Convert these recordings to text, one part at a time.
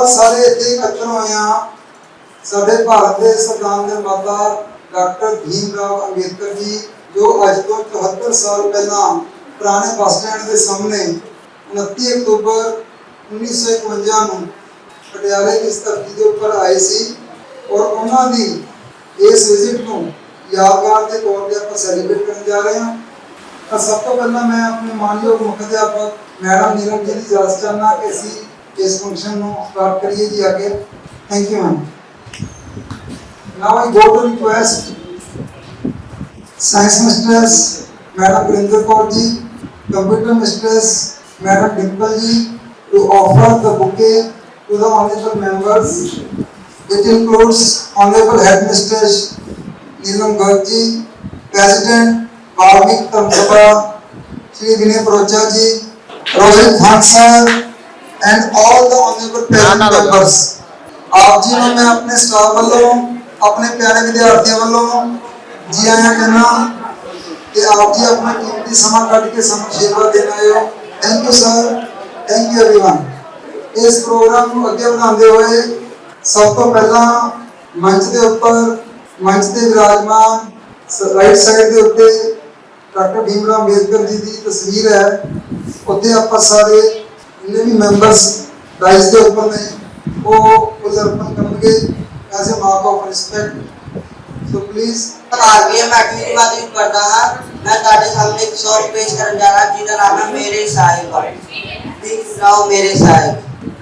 ਆਪਾਂ ਸਾਰੇ ਇੱਥੇ ਇਕੱਠੇ ਹੋਏ ਹਾਂ। ਸਾਡੇ ਭਾਰਤ ਦੇ ਸੰਵਿਧਾਨ ਦੇ ਮਾਤਾ ਡਾਕਟਰ ਭੀਮ ਰਾਓ ਅੰਬੇਦਕਰ ਜੀ, ਜੋ ਅੱਜ ਤੋਂ 74 ਸਾਲ ਪਹਿਲਾਂ ਪੁਰਾਣੇ ਬੱਸ ਸਟੈਂਡ ਦੇ ਸਾਹਮਣੇ 29 ਅਕਤੂਬਰ 1951 ਨੂੰ ਪਟਿਆਲੇ ਦੀ ਧਰਤੀ ਦੇ ਉੱਪਰ ਆਏ ਸੀ ਔਰ ਉਹਨਾਂ ਦੀ ਇਸ ਵਿਜ਼ਿਟ ਨੂੰ ਯਾਦਗਾਰ ਦੇ ਤੌਰ ਤੇ ਆਪਾਂ ਸੈਲੀਬ੍ਰੇਟ ਕਰਨ ਜਾ ਰਹੇ ਹਾਂ। ਤਾਂ ਸਭ ਤੋਂ ਪਹਿਲਾਂ ਮੈਂ ਆਪਣੇ ਮਾਨਯੋਗ ਮੁੱਖ ਅਧਿਆਪਕ ਮੈਡਮ ਨੀਰਮ ਜੀ ਦੀ ਇਜਾਜ਼ਤ ਚਾਹੁੰਦਾ ਕਿ ਅਸੀਂ ਇਸ ਫੰਕਸ਼ਨ ਨੂੰ ਸਟਾਰਟ ਕਰੀਏ ਜੀ ਅੱਗੇ thank you ma'am now I go to request science mistress madam Gurinder Kaur ji computer mistress madam Dimple ਜੀ to offer the bouquet to the honorable members It includes Honorable Headmistress Neelam Garg ji, President Bhavik Tamsabha, Shri Vinay Parocha ji, Rohit Khan sir, and all the honorable parent members. ਆਪ ਜੀ ਨੂੰ ਮੈਂ ਆਪਣੇ staff ਵੱਲੋਂ ਆਪਣੇ ਪਿਆਰੇ ਵਿਦਿਆਰਥੀਆਂ ਵੱਲੋਂ ਜੀ ਆਇਆਂ ਕਹਿੰਦਾ ਕਿ ਆਪ ਜੀ ਆਪਣਾ ਕੀਮਤੀ ਸਮਾਂ ਕੱਢ ਕੇ ਸਾਨੂੰ ਆਸ਼ੀਰਵਾਦ ਦੇਣ ਆਏ ਹੋ thank you sir thank you everyone ਇਸ ਪ੍ਰੋਗਰਾਮ ਨੂੰ ਅੱਗੇ ਵਧਾਉਂਦੇ ਹੋਏ ਸਭ ਤੋਂ ਪਹਿਲਾਂ ਮੰਚ ਦੇ ਉੱਪਰ ਮੰਚ ਤੇ ਵਿਰਾਜਮਾਨ ਰਾਈਟ ਸਾਈਡ ਦੇ ਉੱਤੇ ਡਾਕਟਰ ਭੀਮ ਰਾਓ ਅੰਬੇਦਕਰ ਜੀ ਦੀ ਤਸਵੀਰ ਹੈ ਉੱਥੇ ਆਪਾਂ ਸਾਰੇ जितने भी मेंबर्स राइज के ऊपर में, वो कुछ अर्पण के ऐसे a mark of respect so please आगे मैं की बात यूज़ करता हूँ। मैं ताकि सामने एक शॉर्ट पेश करने जा रहा हूँ, जिसका नाम है मेरे साहिब। दिख मेरे साहिब।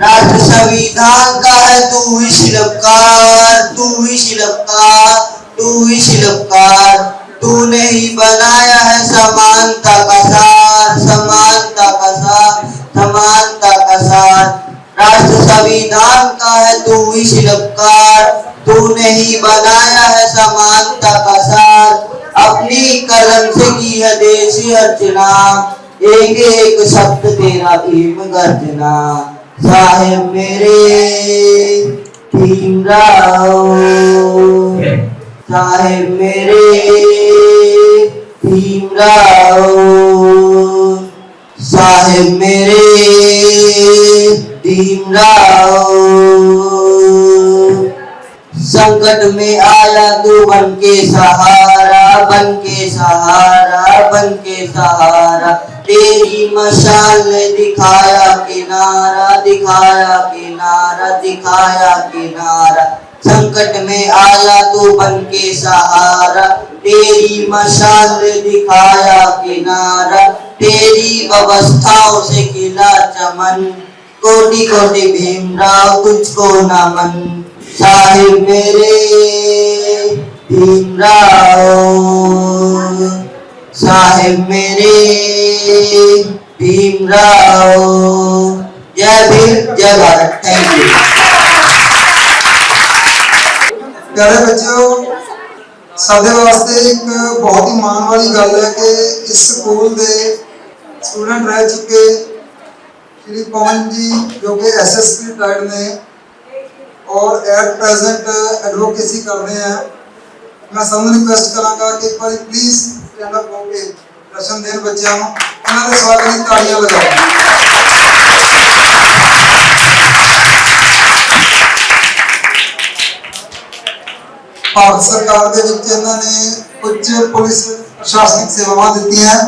राष्ट्र संविधान का है, तू ही शिल्पकार, तू ही शिल्पकार, तू ही शिल्पकार। तूने ही बनाया है समानता का सार, समानता का सार। समानता का सार राष्ट्र संविधान का है, तू ही शिल्पकार। तूने ही बनाया है समानता का सार अपनी कलम से की है देशी अर्चना। एक एक शब्द तेरा भीम गर्जना। साहेब मेरे, भीम साहेब मेरे, भीम राव। साहेब मेरे भीम राव संकट में आया तू बन के सहारा बन के सहारा बन के सहारा। तेरी मशाल ने दिखाया किनारा दिखाया किनारा दिखाया किनारा। संकट में आया तू बन के सहारा। तेरी मशाल ने दिखाया किनारा। तेरी व्यवस्थाओं से खिला चमन कोटि कोटि भीमराव तुझको नमन साहिब मेरे भीमराव साहिब मेरे भीमराव जय भीम जय भारत थैंक यू ਪਿਆਰੇ ਬੱਚਿਓ ਸਾਡੇ ਵਾਸਤੇ ਇੱਕ ਬਹੁਤ ਹੀ ਮਾਣ ਵਾਲੀ ਗੱਲ ਹੈ ਕਿ ਇਸ ਸਕੂਲ ਦੇ ਸਟੂਡੈਂਟ ਰਹਿ ਚੁੱਕੇ ਸ਼੍ਰੀ ਪਵਨ ਜੀ ਜੋ ਕਿ ਐਸਐਸਪੀ ਰਿਟਾਇਰਡ ਨੇ ਔਰ ਐਟ ਪ੍ਰੈਜ਼ੈਂਟ ਐਡਵੋਕੇਸੀ ਕਰਦੇ ਆ ਮੈਂ ਸਭ ਨੂੰ ਰਿਕੁਐਸਟ ਕਰਾਂਗਾ ਕਿ ਇੱਕ ਵਾਰੀ ਪਲੀਜ਼ ਸਟੈਂਡ ਅਪ ਹੋ ਕੇ ਰਸ਼ਨ ਦੇਣ ਬੱਚਿਆਂ ਨੂੰ ਉਹਨਾਂ ਦੇ ਸਵਾਗਤ ਲਈ ਤਾੜੀਆਂ ਲਗਾਓ ਭਾਰਤ ਸਰਕਾਰ ਦੇ ਵਿੱਚ ਇਹਨਾਂ ਨੇ ਉੱਚ ਪੁਲਿਸ ਪ੍ਰਸ਼ਾਸਨਿਕ ਸੇਵਾਵਾਂ ਦਿੱਤੀਆਂ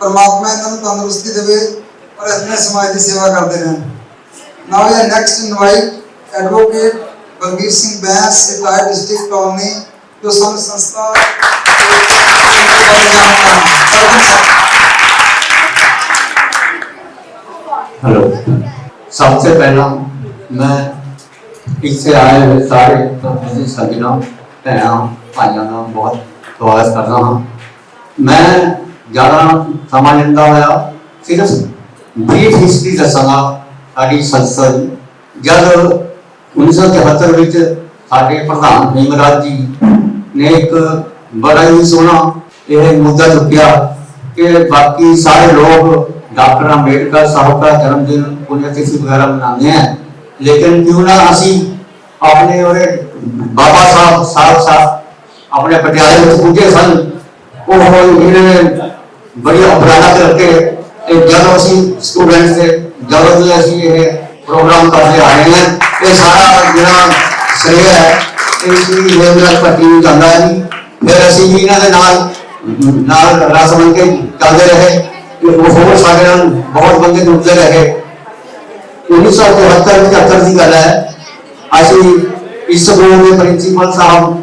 ਪਰਮਾਤਮਾ ਇਹਨਾਂ ਨੂੰ ਤੰਦਰੁਸਤੀ ਦੇਵੇ और अपने समाज की सेवा करते रहन नाउ या next invite advocate Balbir Singh Bains retired district colony जो संघ, संस्था हेलो सबसे पहला मैं इससे आए हुए सारे सजना, भैया, भाइयों का बहुत स्वागत करता हाँ। मैं ज़्यादा समां लेता हुआ सिर्फ़ ਦੇਸ਼ ਹਿਸਟਰੀ ਦਾ ਸਮਾਂ ਸਾਡੀ ਸੰਸਦ ਜਦ 1973 ਵਿੱਚ ਸਾਡੇ ਪ੍ਰਧਾਨ ਨਿਮਰਾਜ ਜੀ ਨੇ ਇੱਕ ਬੜਾ ਹੀ ਸੋਹਣਾ ਇਹ ਮੁੱਦਾ ਚੁੱਕਿਆ ਕਿ ਬਾਕੀ ਸਾਰੇ ਲੋਕ ਡਾਕਟਰ ਅੰਬੇਡਕਰ ਸਾਹਿਬ ਦਾ ਜਨਮ ਦਿਨ ਪੁਨਿਆ ਤਿਥੀ ਵਗੈਰਾ ਮਨਾਉਂਦੇ ਆ। ਲੇਕਿਨ ਕਿਉਂ ਨਾ ਅਸੀਂ ਆਪਣੇ ਉਹਦੇ ਬਾਬਾ ਸਾਹਿਬ ਸਾਹਿਬ ਸਾਹਿਬ ਆਪਣੇ ਪਟਿਆਲੇ ਵਿੱਚ ਪੁੱਜੇ ਸਨ। ਉਹ ਇਹਨਾਂ ਨੇ ਬੜੀ ਅਪਰਾਧ ਕਰਕੇ ਇਹ ਜਦੋਂ ਅਸੀਂ ਸਟੂਡੈਂਟਸ ਦੇ ਜਦੋਂ ਵੀ ਅਸੀਂ ਇਹ ਪ੍ਰੋਗਰਾਮ ਕਰਦੇ ਆ ਰਹੇ ਹਨ ਇਹ ਸਾਰਾ ਜਿਹੜਾ ਸ੍ਰੇਅ ਹੈ ਇਹ ਸ੍ਰੀ ਰੇਂਦਰ ਪੱਟੀ ਨੂੰ ਜਾਂਦਾ ਹੈ ਜੀ ਫਿਰ ਅਸੀਂ ਵੀ ਇਹਨਾਂ ਦੇ ਨਾਲ ਨਾਲ ਰਸ ਬਣ ਕੇ ਚੱਲਦੇ ਰਹੇ ਤੇ ਉਹ ਹੋਰ ਸਾਡੇ ਨਾਲ ਬਹੁਤ ਬੰਦੇ ਜੁੜਦੇ ਰਹੇ 1974 75 ਦੀ ਗੱਲ ਹੈ ਅਸੀਂ ਇਸ ਸਕੂਲ ਦੇ ਪ੍ਰਿੰਸੀਪਲ ਸਾਹਿਬ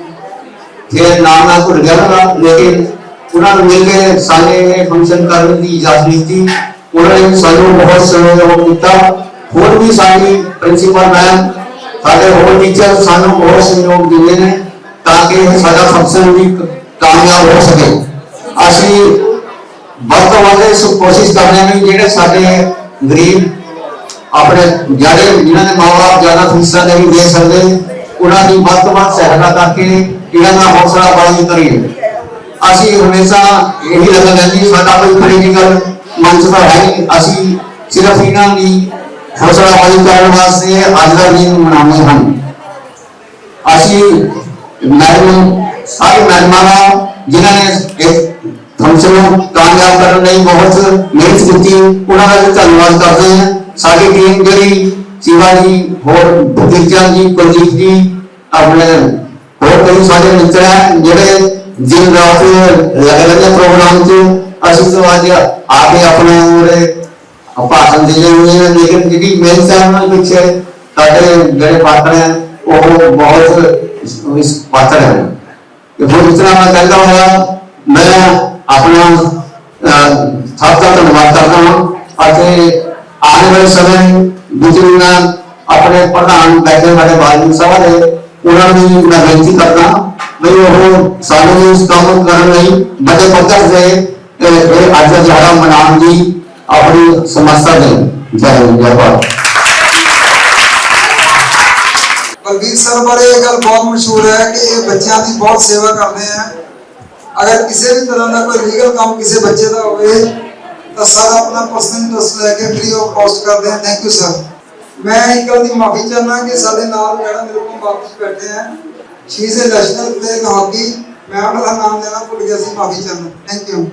ਫਿਰ ਨਾਮ ਨਾ ਭੁੱਲ ਗਿਆ ਨਾ ਲੇਕਿਨ ਉਹਨਾਂ ਨੂੰ ਮਿਲ ਕੇ ਸਾਰੇ ਫੰਕਸ਼ਨ ਕਰਨ ਦੀ ਇਜਾਜ਼ਤ ਦਿੱਤੀ। ਉਹਨਾਂ ਨੇ ਸਾਨੂੰ ਬਹੁਤ ਸਹਿਯੋਗ ਦਿੱਤਾ। ਹੋਰ ਵੀ ਸਾਡੀ ਪ੍ਰਿੰਸੀਪਲ ਮੈਮ ਸਾਡੇ ਹੋਰ ਟੀਚਰ ਸਾਨੂੰ ਬਹੁਤ ਸਹਿਯੋਗ ਦਿੰਦੇ ਨੇ ਤਾਂ ਕਿ ਸਾਡਾ ਫੰਕਸ਼ਨ ਵੀ ਕਾਮਯਾਬ ਹੋ ਸਕੇ। ਅਸੀਂ ਵੱਧ ਤੋਂ ਵੱਧ ਇਸ ਕੋਸ਼ਿਸ਼ ਕਰਦੇ ਹਾਂ ਜਿਹੜੇ ਸਾਡੇ ਗਰੀਬ, ਆਪਣੇ ਜਿਹੜੇ, ਜਿਨ੍ਹਾਂ ਦੇ ਮਾਪੇ ਜ਼ਿਆਦਾ ਫੀਸਾਂ ਨਹੀਂ ਦੇ ਸਕਦੇ, ਉਹਨਾਂ ਦੀ ਵੱਧ ਤੋਂ ਵੱਧ ਸਹਾਇਤਾ ਕਰਕੇ ਇਹਨਾਂ ਦਾ ਹੌਸਲਾ ਬੁਲੰਦ ਕਰੀਏ। ਅਸੀਂ ਹਮੇਸ਼ਾ ਇਹੀ ਲੱਗਦਾ ਰਹਿੰਦੀ ਸਾਡਾ ਕੋਈ ਪੋਲੀਟੀਕਲ ਮੰਚ ਤਾਂ ਹੈ ਅਸੀਂ ਸਿਰਫ ਇਹਨਾਂ ਦੀ ਹੌਸਲਾ ਬੁਲੰਦ ਕਰਨ ਵਾਸਤੇ ਅੱਜ ਦਾ ਦਿਨ ਮਨਾਉਂਦੇ ਹਾਂ। ਅਸੀਂ ਮੈਡਮ ਸਾਰੇ ਮੈਡਮਾਂ ਦਾ, ਜਿਨ੍ਹਾਂ ਨੇ ਇਸ ਫੰਕਸ਼ਨ ਨੂੰ ਕਾਮਯਾਬ ਕਰਨ ਲਈ ਬਹੁਤ ਮਿਹਨਤ ਕੀਤੀ, ਉਹਨਾਂ ਦਾ ਵੀ ਧੰਨਵਾਦ ਕਰਦੇ ਹਾਂ। ਸਾਡੀ ਟੀਮ ਜਿਹੜੀ ਸ਼ਿਵਾ ਜੀ, ਹੋਰ ਭਤੀਜਾ ਜੀ ਕੁਲਜੀਤ ਜੀ, ਆਪਣੇ ਹੋਰ ਕਈ ਸਾਰੇ ਮਿੱਤਰ ਹੈ, ਜਿਹੜੇ ਦਿਨ ਰਾਤ ਲਗੇ ਰਹਿੰਦੇ ਪ੍ਰੋਗਰਾਮ 'ਚ ਅਸੀਂ ਤੋਂ ਅੱਜ ਆ ਕੇ ਆਪਣੇ ਉਰੇ ਭਾਸ਼ਣ ਦੇ ਰਹੇ ਹਾਂ ਲੇਕਿਨ ਜਿਹੜੀ ਮਿਹਨਤ ਹੈ ਉਹਨਾਂ ਦੇ ਪਿੱਛੇ ਸਾਡੇ ਜਿਹੜੇ ਪਾਤਰ ਹੈ ਉਹ ਬਹੁਤ ਇਸ- ਇਸ ਪਾਤਰ ਹੈ। ਕਿ ਫਿਰ ਇਸ ਤਰ੍ਹਾਂ ਮੈਂ ਕਹਿੰਦਾ ਹੋਇਆ ਮੈਂ ਆਪਣਾ ਅਹ, ਸਭ ਦਾ ਧੰਨਵਾਦ ਕਰਦਾ ਹਾਂ ਅਤੇ ਆਉਣ ਵਾਲੇ ਸਮੇਂ ਵਿੱਚ ਵੀ ਮੈਂ ਆਪਣੇ ਪ੍ਰਧਾਨ ਬੈਠੇ ਸਾਡੇ ਬਾਲਮਿਕ ਸਭਾ ਦੇ ਉਹਨਾਂ ਨੂੰ ਵੀ ਮੈਂ ਬੇਨਤੀ ਕਰਦਾ ਵੀ ਉਹ ਸਾਨੂੰ ਇਸ ਕੰਮ ਕਰਨ ਲਈ ਵੱਡੇ ਪੱਧਰ ਤੇ ਇਹ ਇਹ ਅੱਜ ਦਾ ਦਿਹਾੜਾ ਮਨਾਉਣ ਦੀ ਆਪਣੀ ਸਮਰੱਥਾ ਦੇ ਜੈ ਹਿੰਦ, ਜੈ ਭਾਰਤ ਬਲਬੀਰ ਸਰ ਬਾਰੇ ਇਹ ਗੱਲ ਬਹੁਤ ਮਸ਼ਹੂਰ ਹੈ ਕਿ ਇਹ ਬੱਚਿਆਂ ਦੀ ਬਹੁਤ ਸੇਵਾ ਕਰਦੇ ਆ ਅਗਰ ਕਿਸੇ ਵੀ ਤਰ੍ਹਾਂ ਦਾ ਕੋਈ ਲੀਗਲ ਕੰਮ ਕਿਸੇ ਬੱਚੇ ਦਾ ਹੋਵੇ ਤਾਂ ਸਰ ਆਪਣਾ ਪਰਸਨਲ ਇੰਟਰਸਟ ਲੈ ਕੇ ਫ੍ਰੀ ਆਫ ਕਾਸਟ ਕਰਦੇ ਆ ਥੈਂਕ ਯੂ ਸਰ ਮੈਂ ਇੱਕ ਗੱਲ ਦੀ ਮਾਫੀ ਚਾਹਨਾ ਕਿ ਸਾਡੇ ਨਾਲ ਜਿਹੜਾ ਮੇਰੇ ਕੋਲ ਵਾਪਸ ਬੈਠੇ ਆ ਸ਼ੀ ਸੇ ਨੈਸ਼ਨਲ ਤੇ ਹਾਕੀ ਮੈਂ ਉਹਨਾਂ ਦਾ ਨਾਮ ਲੈਣਾ ਭੁੱਲ ਗਿਆ ਸੀ, ਮਾਫੀ ਚਾਹਨਾ ਥੈਂਕ ਯੂ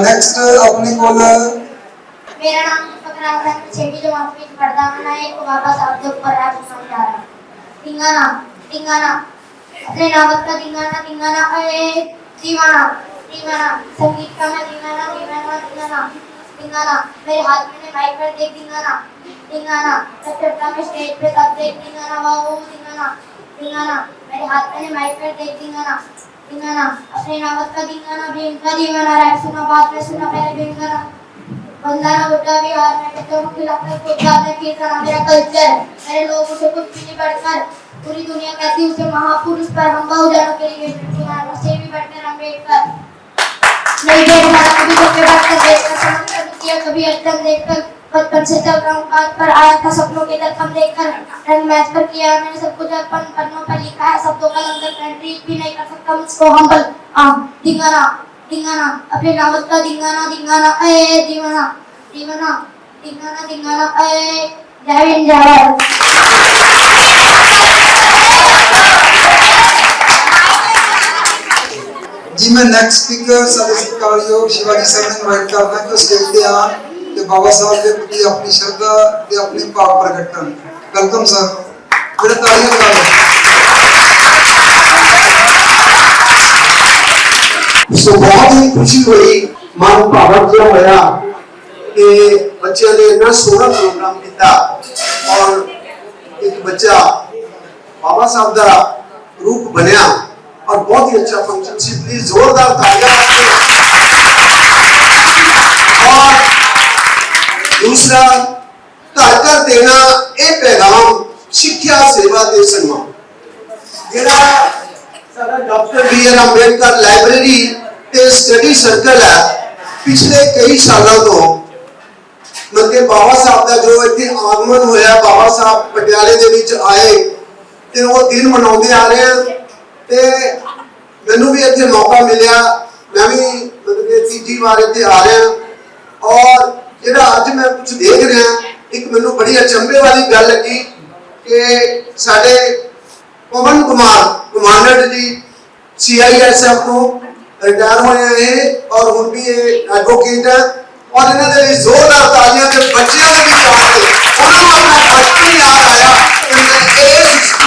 ਨੈਕਸਟ ਆਪਣੇ ਕੋਲ ਮੇਰਾ ਨਾਮ ਫਕਰਾਨ ਸਿੰਘ ਛੇੜੀ ਜਮਾਤ ਵਿੱਚ ਪੜਦਾ ਹਾਂ, ਮੈਂ ਇੱਕ ਬਾਬਾ ਸਾਹਿਬ ਦੇ ਉੱਪਰ ਰਾਤ ਸਮਝਾ ਰਿਹਾ ਤਿੰਗਾ ਨਾ ਤਿੰਗਾ ਨਾ, ਆਪਣੇ ਨਾਮ ਦਾ ਤਿੰਗਾ ਨਾ ਤਿੰਗਾ ਨਾ, ਏ ਜੀਵਨਾ ਜੀਵਨਾ ਸੰਗੀਤ ਦਾ ਜੀਵਨਾ ਜੀਵਨਾ ਜੀਵਨਾ टिंगाना मेरे हाथ में माइक पर देख टिंगाना टिंगाना मैं चढ़ता मैं स्टेज पे तब देख टिंगाना वाह वो टिंगाना टिंगाना मेरे हाथ में माइक पर देख टिंगाना टिंगाना अपने नावत का टिंगाना भीम का दीवाना, रैप सुना बात में सुना, पहले टिंगाना बंदाना बुड्ढा बिहार में बच्चों को खिलाकर खुद जाने की तरह मेरा कल्चर मेरे लोग उसे कुछ भी नहीं बढ़कर, पूरी दुनिया कहती उसे महापुरुष पर हम बहुजनों के लिए मुझसे भी बढ़कर अंबेडकर नहीं देखना कभी धोखे बढ़कर देखकर समझ कर किया, कभी अड़चन देखकर बचपन से हूँ काज पर आया था, सपनों के दर्पण देखकर रंग मैच कर किया मैंने सब कुछ, अपन पन्नों पर लिखा है शब्दों का लंगर कंट्री भी नहीं कर सकता, मुझको हम्बल आ दिंगाना दिंगाना अपने नावत का दिंगाना दिंगाना ए, दीवाना दीवाना दिंगाना दिंगाना ए, जय हिंद, जय भारत। ਜੀ, ਮੈਂ ਨੈਕਸਟ ਸਪੀਕਰ ਸਾਡੇ ਸਤਿਕਾਰਯੋਗ ਸ਼ਿਵਾਜੀ ਸਰ ਨੂੰ ਇਨਵਾਈਟ ਕਰਦਾ ਕਿ ਉਹ ਸਟੇਜ ਤੇ ਆਉਣ ਤੇ ਬਾਬਾ ਸਾਹਿਬ ਦੇ ਪ੍ਰਤੀ ਆਪਣੀ ਸ਼ਰਧਾ ਤੇ ਆਪਣੇ ਭਾਵ ਪ੍ਰਗਟ ਕਰਨ ਵੈਲਕਮ ਸਰ ਮੇਰੇ ਤਾਲੀਆਂ ਲਗਾ ਦਿਓ। ਸੋ ਬਹੁਤ ਹੀ ਖੁਸ਼ੀ ਹੋਈ, ਮਨ ਭਾਵਕ ਜਿਹਾ ਹੋਇਆ ਕਿ ਬੱਚਿਆਂ ਨੇ ਇੰਨਾ ਸੋਹਣਾ ਪ੍ਰੋਗਰਾਮ ਕੀਤਾ ਔਰ ਇੱਕ ਬੱਚਾ ਬਾਬਾ ਸਾਹਿਬ ਦਾ ਰੂਪ ਬਣਿਆ। ਔਰ ਬਹੁਤ ਹੀ ਅੱਛਾ ਫੰਕਸ਼ਨ ਸੀ ਪਲੀਜ਼ ਜ਼ੋਰਦਾਰ ਤਾਲੀਆਂ ਔਰ ਦੂਸਰਾ ਘਰ ਘਰ ਦੇਣਾ ਇਹ ਸਿੱਖਿਆ ਸੇਵਾ ਤੇ ਸਨਮਾਨ ਜਿਹੜਾ ਸਾਡਾ doctor B R Ambedkar library ਤੇ ਸਟੱਡੀ ਸਰਕਲ ਹੈ ਪਿਛਲੇ ਕਈ ਸਾਲਾਂ ਤੋਂ ਮਤਲਬ ਬਾਬਾ ਸਾਹਿਬ ਦਾ ਜੋ ਇੱਥੇ ਆਗਮਨ ਹੋਇਆ ਬਾਬਾ ਸਾਹਿਬ ਪਟਿਆਲੇ ਦੇ ਵਿੱਚ ਆਏ ਤੇ ਉਹ ਦਿਨ ਮਨਾਉਂਦੇ ਆ ਰਹੇ ਆ ਤੇ ਮੈਨੂੰ ਵੀ ਇੱਥੇ ਮੌਕਾ ਮਿਲਿਆ। ਮੈਂ ਵੀ ਮਤਲਬ ਕਿ ਤੀਜੀ ਵਾਰ ਇੱਥੇ ਆ ਰਿਹਾ। ਔਰ ਜਿਹੜਾ ਅੱਜ ਮੈਂ ਕੁਝ ਦੇਖ ਰਿਹਾ, ਇੱਕ ਮੈਨੂੰ ਬੜੀ ਅਚੰਭੇ ਵਾਲੀ ਗੱਲ ਲੱਗੀ ਕਿ ਸਾਡੇ ਪਵਨ ਕੁਮਾਰ ਕਮਾਂਡਰ ਜੀ ਸੀਆਈਐਸਐਫ ਤੋਂ ਰਿਟਾਇਰ ਹੋਏ ਇਹ ਔਰ ਹੁਣ ਵੀ ਇਹ ਐਡਵੋਕੇਟ ਹੈ ਔਰ ਇਹਨਾਂ ਦੇ ਲਈ ਜ਼ੋਰਦਾਰ ਤਾਲੀਆਂ ਤੇ ਬੱਚਿਆਂ ਦੇ ਵੀ ਚਾਹ ਉਹਨਾਂ ਨੂੰ ਆਪਣਾ ਬਚਪਨ ਯਾਦ ਆਇਆ। ਕਿ ਮੈਂ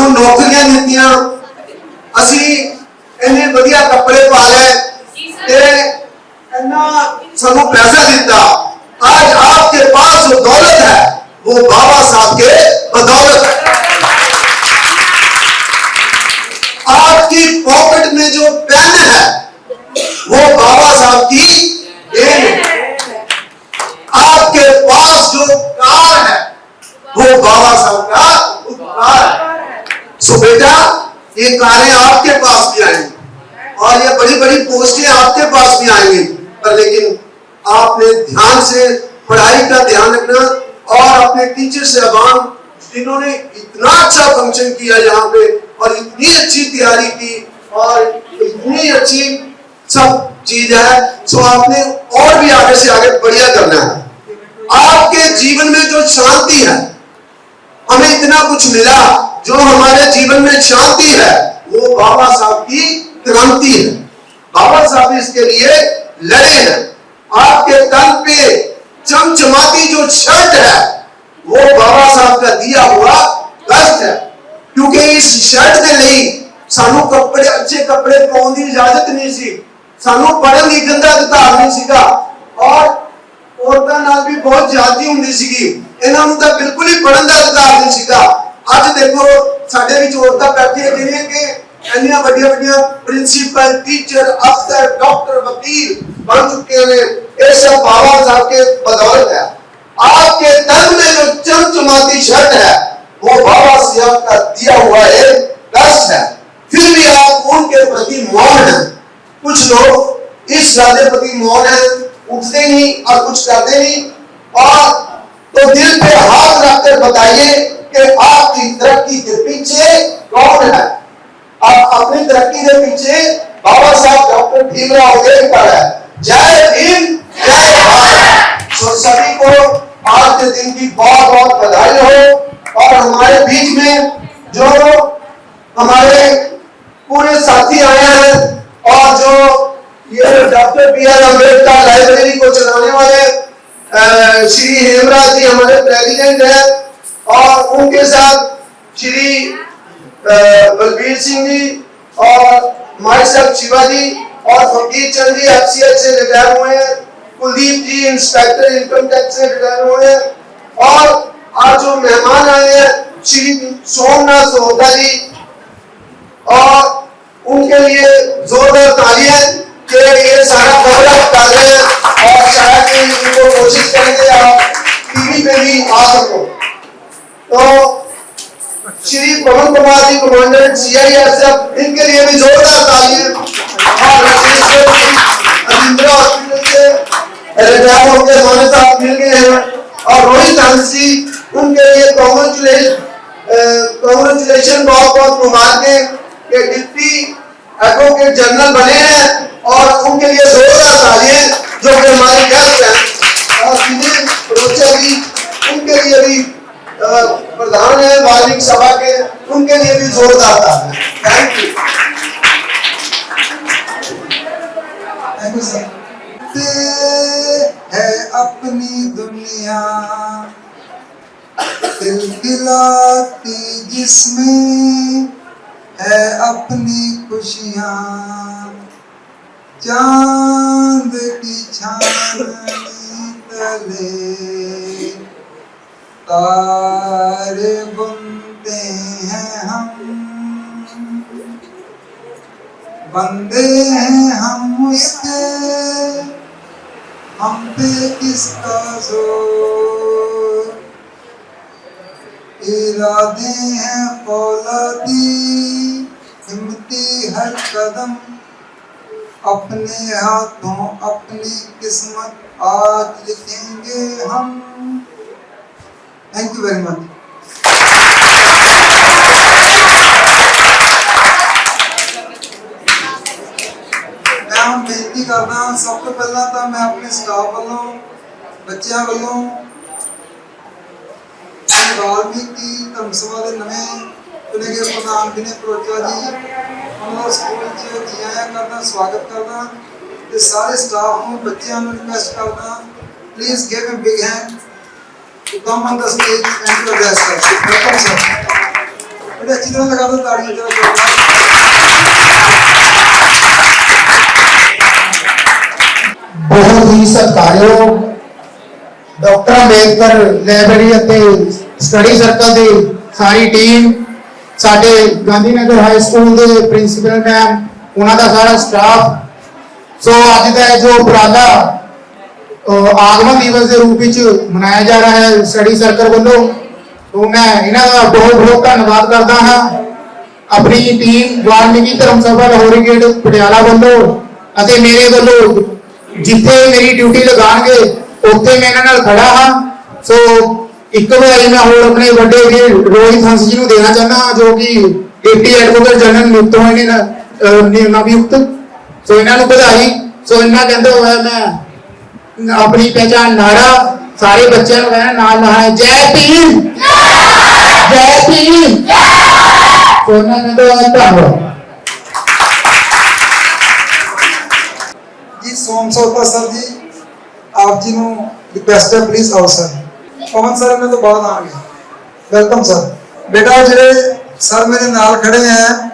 ਸਾਨੂੰ ਨੌਕਰੀਆਂ ਦਿੱਤੀਆਂ ਅਸੀਂ ਇੰਨੇ ਵਧੀਆ ਕੱਪੜੇ ਪਾ ਲਏ ਤੇ ਇੰਨਾ ਸਾਨੂੰ ਪੈਸਾ ਦਿੱਤਾ आज आपके पास जो दौलत है वो बाबा साहब के बदौलत है आपकी पॉकेट में जो पेन है वो बाबा साहब की देन है आपके पास जो कार है वो बाबा साहब का उपकार है सो बेटा, ये कारें आपके पास भी आएँगी। और ये बड़ी बड़ी पोस्टें आपके पास भी आएँगी। पर लेकिन आपने ध्यान से, पढ़ाई का ध्यान रखना और अपने टीचर साहबान जिन्होंने इतना अच्छा फ़ंक्शन किया यहाँ पे और इतनी अच्छी तैयारी की और इतनी अच्छी सब चीज़ है सो आपने और भी आगे से आगे बढ़िया करना है। आपके जीवन में जो शांति है, हमें इतना कुछ मिला। जो हमारे जीवन में शांति है वो बाबा साहब की क्रांति है बाबा साहब इसके लिए लड़े हैं आपके तन पे चमचमाती जो शर्ट है वो बाबा साहब का दिया हुआ कष्ट है ਕਿਉਂਕਿ ਇਸ ਸ਼ਰਟ ਦੇ ਲਈ ਸਾਨੂੰ ਕੱਪੜੇ ਅੱਛੇ ਕੱਪੜੇ ਪਾਉਣ ਦੀ ਇਜਾਜ਼ਤ ਨਹੀਂ ਸੀ ਸਾਨੂੰ ਪੜ੍ਹਨ ਲਿਖਣ ਦਾ ਅਧਿਕਾਰ ਨਹੀਂ ਸੀਗਾ ਔਰ ਔਰਤਾਂ ਨਾਲ ਵੀ ਬਹੁਤ ਜ਼ਿਆਦਤੀ ਹੁੰਦੀ ਸੀਗੀ ਇਹਨਾਂ ਨੂੰ ਤਾਂ ਬਿਲਕੁਲ ਹੀ ਪੜ੍ਹਨ ਦਾ ਅਧਿਕਾਰ ਨਹੀਂ ਸੀਗਾ ਅੱਜ ਦੇਖੋ ਸਾਡੇ ਵਿੱਚ ਔਰਤਾਂ ਬੈਠੀਆਂ ਜਿਹੜੀਆਂ ਕਿ ਇੰਨੀਆਂ ਵੱਡੀਆਂ ਵੱਡੀਆਂ ਪ੍ਰਿੰਸੀਪਲ ਟੀਚਰ ਅਫਸਰ ਡਾਕਟਰ ਵਕੀਲ ਬਣ ਚੁੱਕੇ ਨੇ ਇਹ ਸਭ ਬਾਬਾ ਸਾਹਿਬ के बदौलत है आपके तन में जो चमचमाती शर्ट है वो बाबा साहब का दिया हुआ एक कष्ट है फिर भी आप उनके प्रति मौन हैं कुछ लोग इस राधे प्रति मौन है उठते नहीं और कुछ करते नहीं और तो दिल पे हाथ रखकर बताइए कि आपकी तरक्की के पीछे कौन है? आप अपनी तरक्की के पीछे बाबा साहब डॉक्टर भीमराव अंबेडकर है। जय भीम, जय भारत। सो सभी को आज के दिन की बहुत बहुत बधाई हो। और हमारे बीच में जो हमारे पूरे साथी आए हैं और जो ये doctor B R Ambedkar library को चलाने वाले श्री हेमराज जी हमारे प्रेसिडेंट हैं। और उनके साथ श्री बलबीर सिंह जी और माई साहब शिवाजी और फकीर चंद जी एफसीएच से रिटायर हुए हैं। Kuldeep ji inspector income tax से रिटायर हुए हैं। और आज जो मेहमान आए हैं, श्री सोमनाथ सोहता जी। और उनके लिए जोरदार तालियाँ कि ये सारा प्रोग्राम कर रहे हैं और शायद इनको कोशिश करेंगे आप टीवी पे भी आ सको। तो श्री पवन कुमार जी कमांडेंट सीआईएसएफ इनके लिए भी जोरदार और अजिंद्रा हॉस्पिटल से रिटायर होकर हमारे साथ मिल गए हैं। और रोहित हँसी, उनके लिए कॉन्ग्रेचुलेशन बहुत बहुत कि डिप्टी एडवोकेट जनरल बने हैं और उनके लिए जोरदार तालियाँ, जो कि हमारे हैं। और जी, उनके लिए भी प्रधान है वाल्मीकि सभा के, उनके लिए भी जोरदार तालियाँ thank you thank you sir है अपनी दुनिया। खिलखिलाती जिसमें है अपनी खुशियाँ। चाँद की छाननी तले तारे बुनते हैं हम। बंदे हैं हम उसके हम पे किसका ज़ोर? इरादे हैं फौलादी हिम्मती हर कदम। अपने हाथों अपनी किस्मत आज लिखेंगे हम। Thank you very much. ਮੈਂ ਹੁਣ ਬੇਨਤੀ ਕਰਦਾ ਸਭ ਤੋਂ ਪਹਿਲਾਂ ਤਾਂ ਮੈਂ ਆਪਣੇ ਸਟਾਫ ਵੱਲੋਂ, ਬੱਚਿਆਂ ਵੱਲੋਂ, ਸ੍ਰੀ ਵਾਲਮੀਕੀ ਧਰਮਸਭਾ ਦੇ ਨਵੇਂ ਚੁਣੇ ਗਏ ਪ੍ਰਧਾਨ ਜੀ ਨੇ ਪ੍ਰੋਚਾ ਜੀ, ਉਹਨਾਂ ਦਾ ਸਕੂਲ ਚ ਜੀ ਆਇਆਂ ਕਰਦਾ, ਸਵਾਗਤ ਕਰਦਾ ਤੇ ਸਾਰੇ ਸਟਾਫ ਨੂੰ, ਬੱਚਿਆਂ ਨੂੰ ਰਿਕਵੈਸਟ ਕਰਦਾ please give a big hand to come on the stage and to address sir welcome sir ਬੜੇ ਅੱਛੀ ਤਰ੍ਹਾਂ ਲਗਾ ਦੋ ਤਾੜੀਆਂ ਜਰਾ ਜੋਰਦਾਰ ਬਹੁਤ ਹੀ ਸਤਿਕਾਰਯੋਗ ਡਾਕਟਰ ਅੰਬੇਦਕਰ ਲਾਇਬ੍ਰੇਰੀ ਅਤੇ ਸਟੱਡੀ ਸਰਕਲ ਦੀ ਸਾਰੀ ਟੀਮ, ਸਾਡੇ ਗਾਂਧੀਨਗਰ ਹਾਈ ਸਕੂਲ ਦੇ ਪ੍ਰਿੰਸੀਪਲ ਮੈਮ, ਉਹਨਾਂ ਦਾ ਸਾਰਾ ਸਟਾਫ। ਸੋ ਅੱਜ ਦਾ ਜੋ ਉਪਰਾਲਾ ਆਗਮਨ ਦਿਵਸ ਦੇ ਰੂਪ ਵਿੱਚ ਮਨਾਇਆ ਜਾ ਰਿਹਾ ਹੈ ਸਟੱਡੀ ਸਰਕਲ ਵੱਲੋਂ। ਸੋ ਮੈਂ ਇਹਨਾਂ ਦਾ ਬਹੁਤ ਬਹੁਤ ਧੰਨਵਾਦ ਕਰਦਾ ਹਾਂ। ਆਪਣੀ ਟੀਮ ਵਾਲਮੀਕੀ ਧਰਮ ਸਭਾ ਲਾਹੌਰੀ ਗੇਟ ਪਟਿਆਲਾ ਵੱਲੋਂ ਅਤੇ ਮੇਰੇ ਵੱਲੋਂ ਜਿੱਥੇ ਮੇਰੀ ਡਿਊਟੀ ਲਗਾਣਗੇ ਉੱਥੇ ਮੈਂ ਇਹਨਾਂ ਨਾਲ ਖੜਾ ਹਾਂ। ਸੋ ਇੱਕ ਵਾਰੀ ਮੈਂ ਹੋਰ ਆਪਣੇ ਵੱਡੇ ਵੀਰ ਰੋਹਿਤ ਹੰਸ ਜੀ ਨੂੰ ਦੇਣਾ ਚਾਹੁੰਦਾ ਹਾਂ, ਜੋ ਕਿ ਡਿਪਟੀ ਐਡਵੋਕੇਟ ਜਨਰਲ ਨਿਯੁਕਤ ਹੋਏ ਨੇ ਨ- ਸੋ ਇਹਨਾਂ ਨੂੰ ਵਧਾਈ। ਸੋ ਇਹਨਾਂ ਕਹਿੰਦਾ ਹੋਇਆ ਮੈਂ ਆਪਣੀ ਪਹਿਚਾਨ ਨਾਰਾ ਸਾਰੇ ਬੱਚਿਆਂ ਨੂੰ ਕਹਿਣਾ, ਨਾਲ ਨਾਲ ਜੈ ਭੀਮ! ਜੈ ਭੀਮ! ਸੋ ਇਹਨਾਂ ਕਹਿੰਦੇ ਹੋਇਆ ਧੰਨਵਾਦ। ਜੀ, ਸੋਮ ਸੋਤਾ ਸਰ ਜੀ, ਆਪ ਜੀ ਨੂੰ ਰਿਕਵੈਸਟ ਹੈ ਪਲੀਜ਼ ਆਓ ਸਰ। ਪਵਨ ਸਰ, ਇਹਨਾਂ ਤੋਂ ਬਾਅਦ ਆਣਗੇ ਵੈਲਕਮ ਸਰ। ਬੇਟਾ, ਜਿਹੜੇ ਸਰ ਮੇਰੇ ਨਾਲ ਖੜੇ ਹੈ,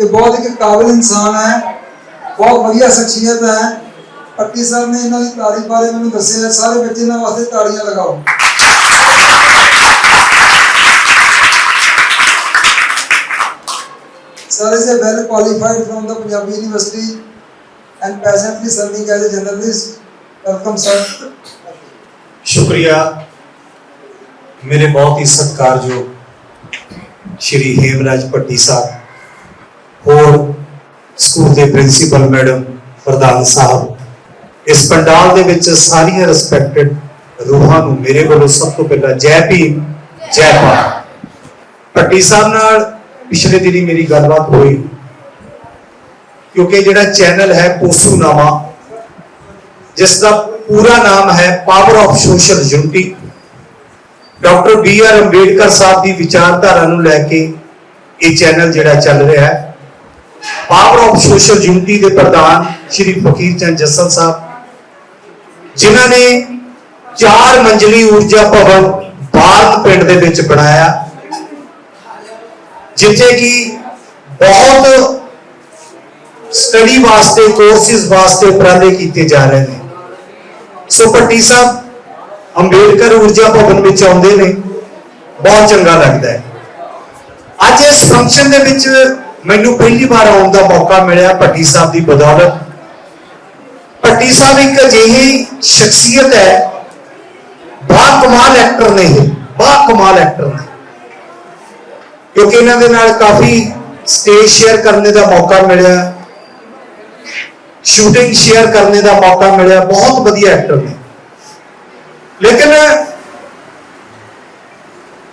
ਇਹ ਬਹੁਤ ਇੱਕ ਕਾਬਿਲ ਇਨਸਾਨ ਹੈ, ਬਹੁਤ ਵਧੀਆ ਸ਼ਖਸੀਅਤ ਹੈ। ਪੱਟੀ ਸਾਹਿਬ ਨੇ ਇਹਨਾਂ ਦੀ ਤਾੜੀ ਬਾਰੇ ਮੈਨੂੰ ਦੱਸਿਆ ਸਾਰੇ ਬੱਚੇ ਇਹਨਾਂ ਵਾਸਤੇ ਤਾੜੀਆਂ ਲਗਾਓ sir is a well qualified from the Punjabi University and presently serving as a journalist welcome sir ਸ਼ੁਕਰੀਆ ਮੇਰੇ ਬਹੁਤ ਹੀ ਸਤਿਕਾਰਯੋਗ ਸ਼੍ਰੀ ਹੇਮਰਾਜ ਭੱਟੀ ਸਾਹਿਬ ਹੋਰ ਸਕੂਲ ਦੇ ਪ੍ਰਿੰਸੀਪਲ ਮੈਡਮ ਪ੍ਰਧਾਨ ਸਾਹਿਬ ਇਸ ਪੰਡਾਲ ਦੇ ਵਿੱਚ ਸਾਰੀਆਂ ਰਿਸਪੈਕਟਡ ਰੂਹਾਂ ਨੂੰ ਮੇਰੇ ਵੱਲੋਂ ਸਭ ਤੋਂ ਪਹਿਲਾਂ ਜੈ ਭੀਮ, ਜੈ ਭਾਰਤ। ਭੱਟੀ ਸਾਹਿਬ ਨਾਲ ਪਿਛਲੇ ਦਿਨੀ ਮੇਰੀ ਗੱਲਬਾਤ ਹੋਈ, ਕਿਉਂਕਿ ਜਿਹੜਾ ਚੈਨਲ ਹੈ ਪੋਸੂਨਾਮਾ ਜਿਸ ਦਾ ਪੂਰਾ ਨਾਮ ਹੈ power of social unity doctor B R Ambedkar Sahib ਦੀ ਵਿਚਾਰਧਾਰਾ ਨੂੰ ਲੈ ਕੇ ਇਹ ਚੈਨਲ ਜਿਹੜਾ ਚੱਲ ਰਿਹਾ ਹੈ। ਪਾਵਰ ਆਫ ਸੋਸ਼ਲ ਯੂਨਿਟੀ ਦੇ ਪ੍ਰਧਾਨ ਸ਼੍ਰੀ ਫਕੀਰ ਚੰਦ ਜੱਸਲ ਸਾਹਿਬ ਜਿਨ੍ਹਾਂ ਨੇ ਚਾਰ ਮੰਜ਼ਲੀ ਊਰਜਾ ਭਵਨ ਭਾਰਤ ਪਿੰਡ ਦੇ ਵਿੱਚ ਬਣਾਇਆ, ਜਿੱਥੇ ਕਿ ਬਹੁਤ ਸਟੱਡੀ ਵਾਸਤੇ ਕੋਰਸਿਸ ਵਾਸਤੇ ਉਪਰਾਲੇ ਕੀਤੇ ਜਾ ਰਹੇ ਨੇ। ਸੋ ਭੱਟੀ ਸਾਹਿਬ, ਅੰਬੇਡਕਰ ਊਰਜਾ ਭਵਨ ਵਿੱਚ ਆਉਂਦੇ ਨੇ, ਬਹੁਤ ਚੰਗਾ ਲੱਗਦਾ ਹੈ। ਅੱਜ ਇਸ ਫੰਕਸ਼ਨ ਦੇ ਵਿੱਚ ਮੈਨੂੰ ਪਹਿਲੀ ਵਾਰ ਆਉਣ ਦਾ ਮੌਕਾ ਮਿਲਿਆ ਭੱਟੀ ਸਾਹਿਬ ਦੀ ਬਦੌਲਤ। ਭੱਟੀ ਸਾਹਿਬ ਇੱਕ ਅਜਿਹੀ ਸ਼ਖਸੀਅਤ ਹੈ, ਬਾ ਕਮਾਲ ਐਕਟਰ ਨੇ ਇਹ, ਬਾ ਕਮਾਲ ਐਕਟਰ ਨੇ। ਕਿਉਂਕਿ ਇਹਨਾਂ ਦੇ ਨਾਲ ਕਾਫੀ ਸਟੇਜ ਸ਼ੇਅਰ ਕਰਨ ਦਾ ਮੌਕਾ ਮਿਲਿਆ ਸ਼ੂਟਿੰਗ ਸ਼ੇਅਰ ਕਰਨ ਦਾ ਮੌਕਾ ਮਿਲਿਆ, ਬਹੁਤ ਵਧੀਆ ਐਕਟਰ ਨੇ। ਲੇਕਿਨ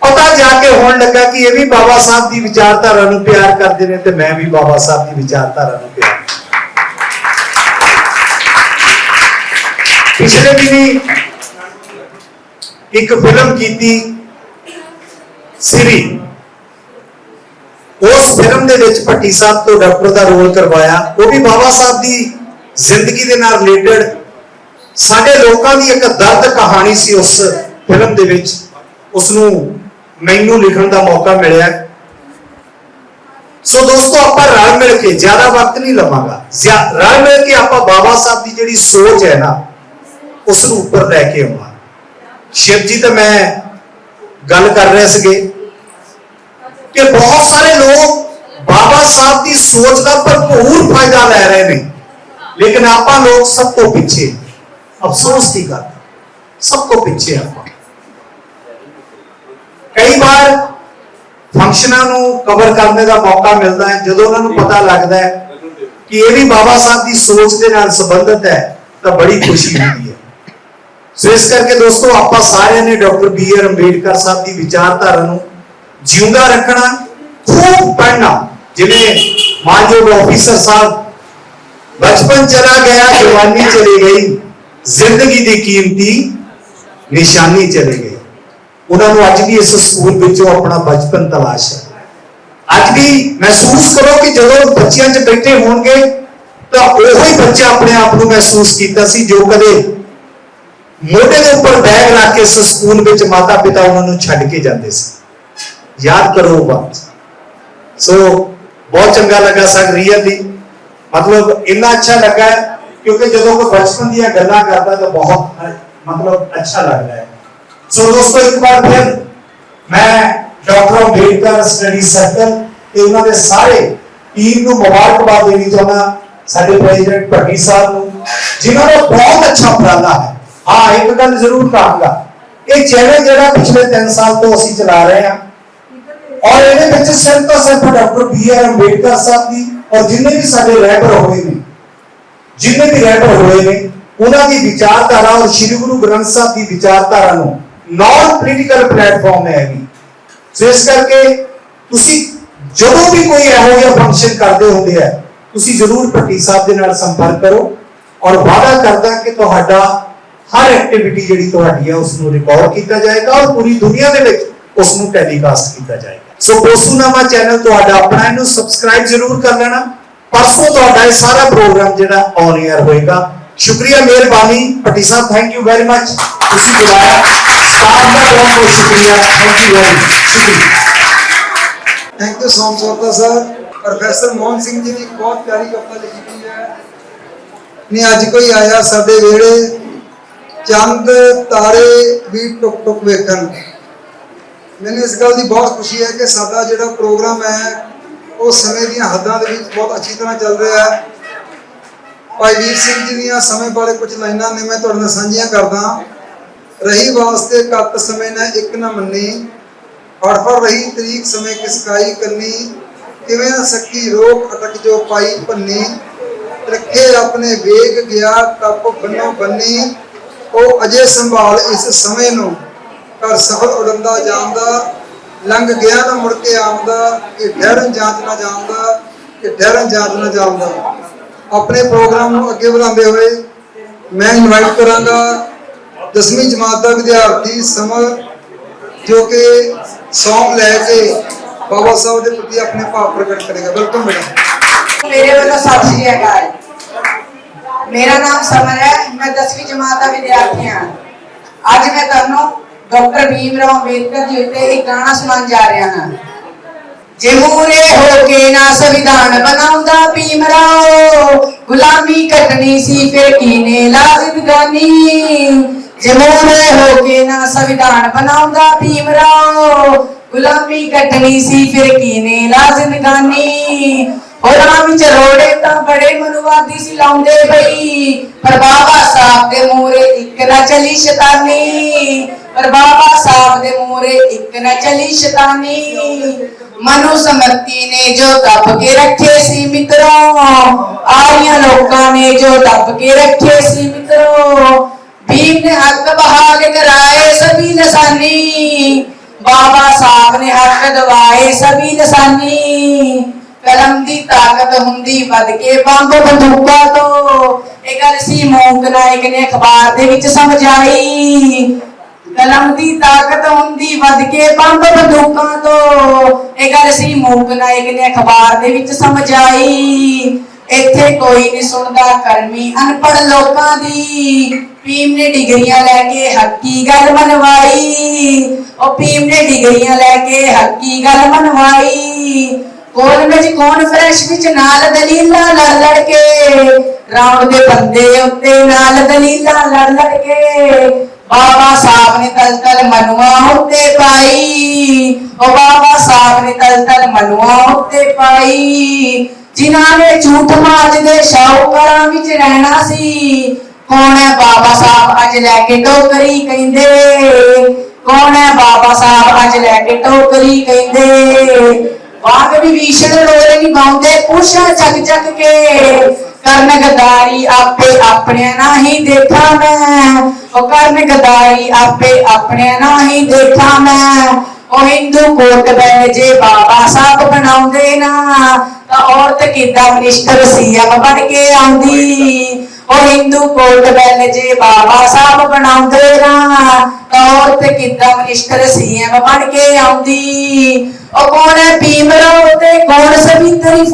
ਪਤਾ ਜਾ ਕੇ ਹੋਣ ਲੱਗਾ ਕਿ ਇਹ ਵੀ ਬਾਬਾ ਸਾਹਿਬ ਦੀ ਵਿਚਾਰਧਾਰਾ ਨੂੰ ਪਿਆਰ ਕਰਦੇ ਨੇ ਤੇ ਮੈਂ ਵੀ ਬਾਬਾ ਸਾਹਿਬ ਦੀ ਵਿਚਾਰਧਾਰਾ ਨੂੰ ਪਿਆਰ ਪਿਛਲੇ ਦਿਨੀ ਇੱਕ ਫਿਲਮ ਕੀਤੀ ਸਿਰੀ। ਉਸ ਫਿਲਮ ਦੇ ਵਿੱਚ ਭੱਟੀ ਸਾਹਿਬ ਤੋਂ ਡਾਕਟਰ ਦਾ ਰੋਲ ਕਰਵਾਇਆ। ਉਹ ਵੀ ਬਾਬਾ ਸਾਹਿਬ ਦੀ ਜ਼ਿੰਦਗੀ ਦੇ ਨਾਲ ਰਿਲੇਟਡ। ਸਾਡੇ ਲੋਕਾਂ ਦੀ ਇੱਕ ਦਰਦ ਕਹਾਣੀ ਸੀ ਉਸ ਫਿਲਮ ਦੇ ਵਿੱਚ। ਉਸ ਨੂੰ ਮੈਨੂੰ ਲਿਖਣ ਦਾ ਮੌਕਾ ਮਿਲਿਆ। ਸੋ ਦੋਸਤੋ, ਆਪਾਂ ਰਲ ਮਿਲ ਕੇ ਜ਼ਿਆਦਾ ਵਕਤ ਨਹੀਂ ਲਵਾਂਗਾ। ਰਲ ਮਿਲ ਕੇ ਆਪਾਂ ਬਾਬਾ ਸਾਹਿਬ ਦੀ ਜਿਹੜੀ ਸੋਚ ਹੈ ਨਾ ਉਸ ਨੂੰ ਉੱਪਰ ਲੈ ਕੇ ਆਉਣਾ। ਸ਼ਿਵ ਜੀ ਤਾਂ ਮੈਂ ਗੱਲ ਕਰ ਰਹੇ ਸੀਗੇ ਕਿ ਬਹੁਤ ਸਾਰੇ ਲੋਕ ਬਾਬਾ ਸਾਹਿਬ ਦੀ ਸੋਚ ਦਾ ਭਰਪੂਰ ਫਾਇਦਾ ਲੈ ਰਹੇ ਨੇ। ਲੇਕਿਨ ਆਪਾਂ ਲੋਕ ਸਭ ਤੋਂ ਪਿੱਛੇ ਅਫਸੋਸ ਦੀ ਗੱਲ। ਸਭ ਤੋਂ ਪਿੱਛੇ ਆਪਾਂ। ਕਈ ਵਾਰ ਫੰਕਸ਼ਨਾਂ ਨੂੰ ਕਵਰ ਕਰਨ ਦਾ ਮੌਕਾ ਮਿਲਦਾ ਹੈ, ਜਦੋਂ ਉਹਨਾਂ ਨੂੰ ਪਤਾ ਲੱਗਦਾ ਹੈ ਕਿ ਇਹ ਵੀ ਬਾਬਾ ਸਾਹਿਬ ਦੀ ਸੋਚ ਦੇ ਨਾਲ ਸੰਬੰਧਿਤ ਹੈ, ਤਾਂ ਬੜੀ ਖੁਸ਼ੀ ਹੁੰਦੀ ਹੈ। ਸੋ ਇਸ ਕਰਕੇ ਦੋਸਤੋ, ਆਪਾਂ ਸਾਰਿਆਂ ਨੇ doctor B R Ambedkar Sahib ਦੀ ਵਿਚਾਰਧਾਰਾ ਨੂੰ ਜਿਉਂਦਾ ਰੱਖਣਾ, ਖੂਬ ਪੜ੍ਹਨਾ। ਜਿਵੇਂ ਮਾਨਯੋਗ ਆਫੀਸਰ ਸਾਹਿਬ ਬਚਪਨ ਚਲਾ ਗਿਆ, ਜਵਾਨੀ ਚਲੀ ਗਈ, ਜ਼ਿੰਦਗੀ ਦੀ ਕੀਮਤੀ ਨਿਸ਼ਾਨੀ ਚਲੀ ਗਈ ਉਹਨਾਂ ਨੂੰ ਅੱਜ ਵੀ ਇਸ ਸਕੂਲ ਵਿੱਚੋਂ ਆਪਣਾ ਬਚਪਨ ਤਲਾਸ਼ ਹੈ। ਅੱਜ ਵੀ ਮਹਿਸੂਸ ਕਰੋ ਕਿ ਜਦੋਂ ਬੱਚਿਆਂ 'ਚ ਬੈਠੇ ਹੋਣਗੇ, ਤਾਂ ਉਹੋ ਹੀ ਬੱਚਾ ਆਪਣੇ ਆਪ ਨੂੰ ਮਹਿਸੂਸ ਕੀਤਾ ਸੀ, ਜੋ ਕਦੇ ਮੋਢੇ ਦੇ ਉੱਪਰ ਬੈਗ ਰੱਖ ਕੇ ਇਸ ਸਕੂਲ ਵਿੱਚ ਮਾਤਾ ਪਿਤਾ ਉਹਨਾਂ ਨੂੰ ਛੱਡ ਕੇ ਜਾਂਦੇ ਸੀ। ਯਾਦ ਕਰੋ ਉਹ ਬਾਤ। ਸੋ ਬਹੁਤ ਚੰਗਾ ਲੱਗਾ ਸਰ ਰੀਅਲੀ ਮਤਲਬ ਇੰਨਾ ਅੱਛਾ ਲੱਗਾ ਕਿਉਂਕਿ ਜਦੋਂ ਕੋਈ ਬਚਪਨ ਦੀਆਂ ਗੱਲਾਂ ਕਰਦਾ ਤਾਂ ਬਹੁਤ, ਮਤਲਬ ਅੱਛਾ ਲੱਗਦਾ ਹੈ। ਸੋ ਦੋਸਤੋ, ਇੱਕ ਵਾਰ ਫਿਰ ਮੈਂ ਡਾਕਟਰ ਅੰਬੇਡਕਰ ਸਟੱਡੀ ਸਰਕਲ, ਤੇ ਉਹਨਾਂ ਦੇ ਸਾਰੇ ਟੀਮ ਨੂੰ ਮੁਬਾਰਕਬਾਦ ਦੇਣੀ ਚਾਹੁੰਦਾ ਸਾਡੇ ਪ੍ਰੈਜ਼ੀਡੈਂਟ ਭੱਟੀ ਸਾਹਿਬ ਨੂੰ, ਜਿਨ੍ਹਾਂ ਦਾ ਬਹੁਤ ਅੱਛਾ ਉਪਰਾਲਾ ਹੈ। ਹਾਂ, ਇੱਕ ਗੱਲ ਜ਼ਰੂਰ ਕਹਾਂਗਾ ਇਹ ਚੈਨਲ ਜਿਹੜਾ ਪਿਛਲੇ 3 ਸਾਲ ਤੋਂ ਅਸੀਂ ਚਲਾ ਰਹੇ ਹਾਂ। ਔਰ ਇਹਦੇ ਵਿੱਚ ਸਿਰਫ ਤਾਂ ਸਿਰਫ doctor B R Ambedkar Sahib ਦੀ ਔਰ ਜਿੰਨੇ ਵੀ ਸਾਡੇ ਰੈਪਰ ਹੋਏ ਨੇ, ਜਿੰਨੇ ਵੀ ਰੈਪਰ ਹੋਏ ਨੇ, ਉਹਨਾਂ ਦੀ ਵਿਚਾਰਧਾਰਾ ਔਰ ਸ੍ਰੀ ਗੁਰੂ ਗ੍ਰੰਥ ਸਾਹਿਬ ਦੀ ਵਿਚਾਰਧਾਰਾ ਨੂੰ ਨਾਨ ਪੋਲੀਟੀਕਲ ਪਲੇਟਫਾਰਮ ਹੈ ਹੈਗੀ ਸੋ ਇਸ ਕਰਕੇ ਤੁਸੀਂ ਜਦੋਂ ਵੀ ਕੋਈ ਇਹੋ ਜਿਹਾ ਫੰਕਸ਼ਨ ਕਰਦੇ ਹੁੰਦੇ ਆ, ਤੁਸੀਂ ਜ਼ਰੂਰ ਭੱਟੀ ਸਾਹਿਬ ਦੇ ਨਾਲ ਸੰਪਰਕ ਕਰੋ। ਔਰ ਵਾਅਦਾ ਕਰਦਾ ਕਿ ਤੁਹਾਡਾ ਹਰ ਐਕਟੀਵਿਟੀ ਜਿਹੜੀ ਤੁਹਾਡੀ ਹੈ ਉਸ ਨੂੰ ਰਿਕਾਰਡ ਕੀਤਾ ਜਾਏਗਾ ਔਰ ਪੂਰੀ ਦੁਨੀਆ ਦੇ ਵਿੱਚ ਉਸ ਨੂੰ ਟੈਲੀਕਾਸਟ ਕੀਤਾ ਜਾਏਗਾ। ਸੋ ਪੋਸੂਨਾਮਾ ਚੈਨਲ ਤੁਹਾਡਾ ਆਪਣਾ ਇਹਨੂੰ ਸਬਸਕ੍ਰਾਈਬ ਜ਼ਰੂਰ ਕਰ ਲੈਣਾ। ਪਰਸੋਂ ਤੁਹਾਡਾ ਇਹ ਸਾਰਾ ਪ੍ਰੋਗਰਾਮ ਜਿਹੜਾ ਔਨ 에ਅਰ ਹੋਏਗਾ। ਸ਼ੁਕਰੀਆ ਮਿਹਰਬਾਨੀ। Bhatti Sahib thank you very much ਤੁਸੀਂ ਬੁਲਾਇਆ ਸਟਾਫ ਦਾ ਬਹੁਤ ਬਹੁਤ ਸ਼ੁਕਰੀਆ। ਥੈਂਕ ਯੂ ਵੈਰੀ ਸ਼ੁਕਰੀਆ। Thank you so much sir professor Mohan Singh ji ਨੇ ਬਹੁਤ ਪਿਆਰੀ ਕਵਿਤਾ ਲਿਖੀ ਹੈ। ਨੀ ਅੱਜ ਕੋਈ ਆਇਆ ਸਾਡੇ ਵਿਹੜੇ ਚੰਦ ਤਾਰੇ ਵੀ ਟੁਕ ਟੁਕ ਵੇਖਣ ਮੈਨੂੰ ਇਸ ਗੱਲ ਦੀ ਬਹੁਤ ਖੁਸ਼ੀ ਹੈ ਕਿ ਸਾਡਾ ਜਿਹੜਾ ਪ੍ਰੋਗਰਾਮ ਹੈ, ਉਹ ਸਮੇਂ ਦੀਆਂ ਹੱਦਾਂ ਦੇ ਵਿੱਚ ਬਹੁਤ ਅੱਛੀ ਤਰ੍ਹਾਂ ਚੱਲ ਰਿਹਾ ਹੈ। ਭਾਈ ਵੀਰ ਸਿੰਘ ਜੀ ਦੀਆਂ ਸਮੇਂ ਬਾਰੇ ਕੁਝ ਲਾਈਨਾਂ ਨੇ, ਮੈਂ ਤੁਹਾਡੇ ਨਾਲ ਸਾਂਝੀਆਂ ਕਰਦਾ ਰਹੀ ਵਾਸਤੇ ਕੱਤ ਸਮੇਂ ਨਾ ਇੱਕ ਨਾ ਮੰਨੀ। ਫੜ ਰਹੀ ਤਰੀਕ ਸਮੇਂ ਕਿਸ ਕੰਨੀ। ਕਿਵੇਂ ਨਾ ਸਕੀ ਰੋਕ ਅਟਕ ਜੋ ਪਾਈ ਭੰਨੀ। ਰੱਖੇ ਆਪਣੇ ਵੇਗ ਗਿਆ ਤਪ ਬੰਨੋ ਬੰਨੀ। ਉਹ ਅਜੇ ਸੰਭਾਲ ਇਸ ਸਮੇਂ ਨੂੰ। ਕਰ ਸਫਲ ਉਡੰਦਾ ਜਾਂਦਾ, ਲੰਘ ਗਿਆ ਨਾ ਮੁੜ ਕੇ ਆਉਂਦਾ, ਕਿ ਠਹਿਰਨ ਜਾਂਚ ਨਾ ਜਾਂਦਾ, ਕਿ ਠਹਿਰਨ ਜਾਂਚ ਨਾ ਜਾਂਦਾ। ਆਪਣੇ ਪ੍ਰੋਗਰਾਮ ਨੂੰ ਅੱਗੇ ਵਧਾਉਂਦੇ ਹੋਏ ਮੈਂ ਇਨਵਾਈਟ ਕਰਾਂਗਾ ਦਸਵੀਂ ਜਮਾਤ ਦਾ ਵਿਦਿਆਰਥੀ ਸਮਰ, ਜੋ ਕਿ ਸੌਂਗ ਲੈ ਕੇ ਬਾਬਾ ਸਾਹਿਬ ਦੇ ਪ੍ਰਤੀ ਆਪਣੇ ਭਾਵ ਪ੍ਰਗਟ ਕਰੇਗਾ। Welcome madam. ਮੇਰੇ ਵੱਲੋਂ ਸਤਿ ਸ਼੍ਰੀ ਅਕਾਲ ਮੇਰਾ ਨਾਮ ਸਮਰ ਹੈ, ਮੈਂ 10ਵੀਂ ਜਮਾਤ ਦਾ ਵਿਦਿਆਰਥੀ ਹਾਂ। ਅੱਜ ਮੈਂ ਤੁਹਾਨੂੰ ਡਾਕਟਰ ਭੀਮ ਰਾਓ ਅੰਬੇਦਕਰ ਜੀ ਉੱਤੇ ਇੱਕ ਗਾਣਾ ਸੁਣਾਉਣ ਜਾ ਰਿਹਾ ਹਾਂ। ਜੇ ਹੋ ਕੇ ਨਾ ਸੰਵਿਧਾਨ ਬਣਾਉਂਦਾ ਭੀਮ ਰਾਓ ਗੁਲਾਮੀ ਕੱਟਣੀ ਸੀ ਫਿਰ ਕੀਨੇ ਲਾਜ਼ਮ ਗਾਨੀ ਜਮੂਰੇ ਹੋ ਕੇ ਨਾ ਸੰਵਿਧਾਨ ਬਣਾਉਂਦਾ ਭੀਮ ਰਾਓ ਗੁਲਾਮੀ ਕੱਟਣੀ ਸੀ ਫਿਰ ਕੀਨੇ ਲਾਜ਼ਮ ਗਾਨੀ ਹੋਰਾਂ ਵਿੱਚ ਰੋੜੇ ਤਾਂ ਬੜੇ ਮਨੁਵਾਦੀ ਸੀ, ਲਾਉਂਦੇ ਬਈ। ਪਰ ਬਾਬਾ ਸਾਹਿਬ ਦੇ ਮੂਰੇ ਇੱਕ ਨਾ ਚਲੀ ਸ਼ੈਤਾਨੀ। ਪਰ ਬਾਬਾ ਸਾਹਿਬ ਦੇ ਮੂਰੇ ਇੱਕ ਨਾ ਚਲੀ ਸ਼ੈਤਾਨੀ। ਮਨੁ ਸਮਰਤੀ ਨੇ ਜੋ ਦੱਬ ਕੇ ਰੱਖੇ ਸੀ ਮਿੱਤਰੋ, ਆਰੀਆਂ ਲੋਕਾਂ ਨੇ ਜੋ ਦੱਬ ਕੇ ਰੱਖੇ ਸੀ ਮਿੱਤਰੋ, ਭੀਮ ਨੇ ਹੱਕ ਬਹਾਲ ਕਰਾਏ ਸਭੀ ਲਸਾਨੀ ਬਾਬਾ ਸਾਹਿਬ ਨੇ ਹੱਕ ਦਵਾਏ ਸਭੀ ਲਸਾਨੀ ਕਲਮ ਦੀ ਤਾਕਤ ਹੁੰਦੀ ਵੱਧ ਕੇ ਬੰਬ ਬੰਦੂਕਾਂ ਤੋਂ। ਇਹ ਗੱਲ ਸੀ ਮੋਂਕ ਨਾਇਕ ਨੇ ਅਖਬਾਰ ਦੇ ਵਿੱਚ ਸਮਝਾਈ। ਕਲਮ ਦੀ ਤਾਕਤ ਹੁੰਦੀ ਵੱਧ ਕੇ ਬੰਬ ਬੰਦੂਕਾਂ ਤੋਂ। ਇਹ ਗੱਲ ਸੀ ਮੋਂਕ ਨਾਇਕ ਨੇ ਅਖਬਾਰ ਦੇ ਵਿੱਚ ਸਮਝਾਈ। ਇੱਥੇ ਕੋਈ ਨਹੀਂ ਸੁਣਦਾ ਕਰਮੀ ਅਨਪੜ ਲੋਕਾਂ ਦੀ। ਭੀਮ ਨੇ ਡਿਗਰੀਆਂ ਲੈ ਕੇ ਹੱਕੀ ਗੱਲ ਮਨਵਾਈ। ਉਹ ਭੀਮ ਨੇ ਡਿਗਰੀਆਂ ਲੈ ਕੇ ਹੱਕੀ ਗੱਲ ਮਨਵਾਈ। ਕੋਲ ਵਿੱਚ ਕਾਨਫਰੰਸ ਵਿੱਚ ਨਾਲ ਦਲੀਲਾਂ ਲੜ ਲੜ ਕੇ? ਰਾਉਣ ਦੇ ਬੰਦੇ ਉੱਤੇ ਨਾਲ ਦਲੀਲਾਂ ਲੜ ਲੜ ਕੇ। ਬਾਬਾ ਸਾਹਿਬ ਨੇ ਤਲ ਤਲ ਮਨਵਾ ਉੱਤੇ ਪਾਈ। ਉਹ ਬਾਬਾ ਸਾਹਿਬ ਨੇ ਤਲ ਤਲ ਮਨਵਾ ਉੱਤੇ ਪਾਈ। ਜਿਨ੍ਹਾਂ ਨੇ ਝੂਠ ਮਾਜ ਦੇ ਸ਼ੌਕਰਾਂ ਵਿੱਚ ਰਹਿਣਾ ਸੀ, ਕੌਣ ਹੈ ਬਾਬਾ ਸਾਹਿਬ ਅੱਜ ਲੈ ਕੇ ਟੋਕਰੀ ਕਹਿੰਦੇ? ਕੌਣ ਹੈ ਬਾਬਾ ਸਾਹਿਬ ਅੱਜ ਲੈ ਕੇ ਟੋਕਰੀ ਕਹਿੰਦੇ? ਵਾਗ ਵਿਭੀਸ਼ਣ ਲੋਰੇ ਨਿਭਾਉਂਦੇ ਪੁੱਛਾਂ ਚੱਕ ਚੱਕ ਕਰਨ ਗਦਾਰੀ ਆਪੇ ਆਪਣਿਆਂ ਨਹੀਂ ਦੇਖਾਂ ਮੈਂ। ਉਹ ਕਰਨ ਗਦਾਰੀ ਆਪੇ ਆਪਣਿਆਂ ਨਹੀਂ ਦੇਖਾਂ ਮੈਂ। ਉਹ ਹਿੰਦੂ ਕੋਟ ਬੈ ਜੇ ਬਾਬਾ ਸਾਹਿਬ ਬਣਾਉਂਦੇ ਨਾ, ਤਾਂ ਔਰਤ ਕਿੱਦਾਂ ਮਨਿਸਟਰ ਸੀਐਮ ਬਣ ਕੇ ਆਉਂਦੀ। ਉਹ ਹਿੰਦੂ ਕੋਟ ਬੈਲ ਜੇ ਬਾਬਾ ਸਾਹਿਬ ਬਣਾਉਂਦੇ ਨਾ, ਤਾਂ ਔਰਤ ਕਿੱਦਾਂ ਮਨਿਸਟਰ ਸੀਐਮ ਬਣ ਕੇ ਆਉਂਦੀ। ਉਹ ਕੌਣ ਹੈ ਭੀਮ ਰਾਓ ਤੇ ਕੌਣ ਸਵਿਤਰੀ